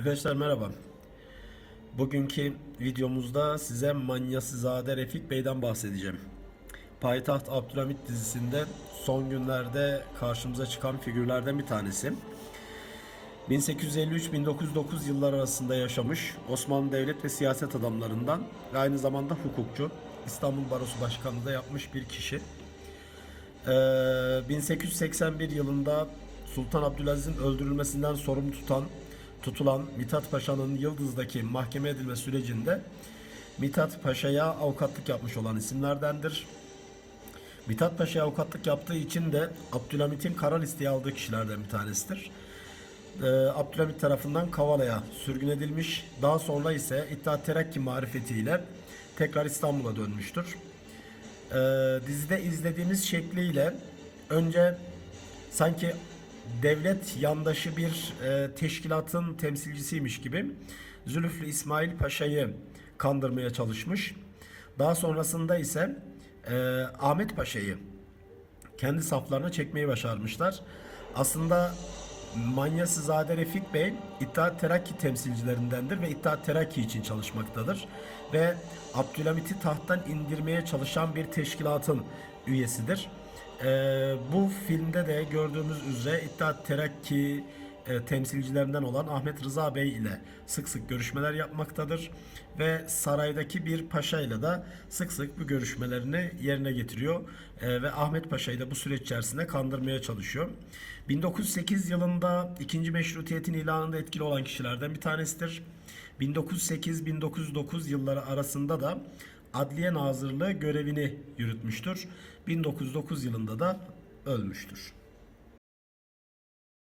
Arkadaşlar merhaba. Bugünkü videomuzda size Manyasızade Refik Bey'den bahsedeceğim. Payitaht Abdülhamit dizisinde son günlerde karşımıza çıkan figürlerden bir tanesi. 1853-1909 yıllar arasında yaşamış Osmanlı devlet ve siyaset adamlarından ve aynı zamanda hukukçu. İstanbul Barosu Başkanlığı da yapmış bir kişi. Ee, 1881 yılında Sultan Abdülaziz'in öldürülmesinden sorumlu tutan tutulan Mithat Paşa'nın Yıldız'daki mahkeme edilme sürecinde Mithat Paşa'ya avukatlık yapmış olan isimlerdendir. Mithat Paşa'ya avukatlık yaptığı için de Abdülhamit'in kara listeye aldığı kişilerden bir tanesidir. Ee, Abdülhamit tarafından Kavala'ya sürgün edilmiş. Daha sonra ise İttihat Terakki marifetiyle tekrar İstanbul'a dönmüştür. Ee, dizide izlediğimiz şekliyle önce sanki devlet yandaşı bir e, teşkilatın temsilcisiymiş gibi Zülüflü İsmail Paşa'yı kandırmaya çalışmış. Daha sonrasında ise e, Ahmet Paşa'yı kendi saflarına çekmeyi başarmışlar. Aslında Manyasızade Refik Bey İttihat Terakki temsilcilerindendir ve İttihat Terakki için çalışmaktadır. Ve Abdülhamit'i tahttan indirmeye çalışan bir teşkilatın üyesidir. Ee, bu filmde de gördüğümüz üzere İttihat Terakki e, temsilcilerinden olan Ahmet Rıza Bey ile sık sık görüşmeler yapmaktadır ve saraydaki bir paşa ile de sık sık bu görüşmelerini yerine getiriyor E, ve Ahmet Paşa'yı da bu süreç içerisinde kandırmaya çalışıyor. 1908 yılında ikinci meşrutiyetin ilanında etkili olan kişilerden bir tanesidir. 1908-1909 yılları arasında da Adliye Nazırlığı görevini yürütmüştür. 1909 yılında da ölmüştür.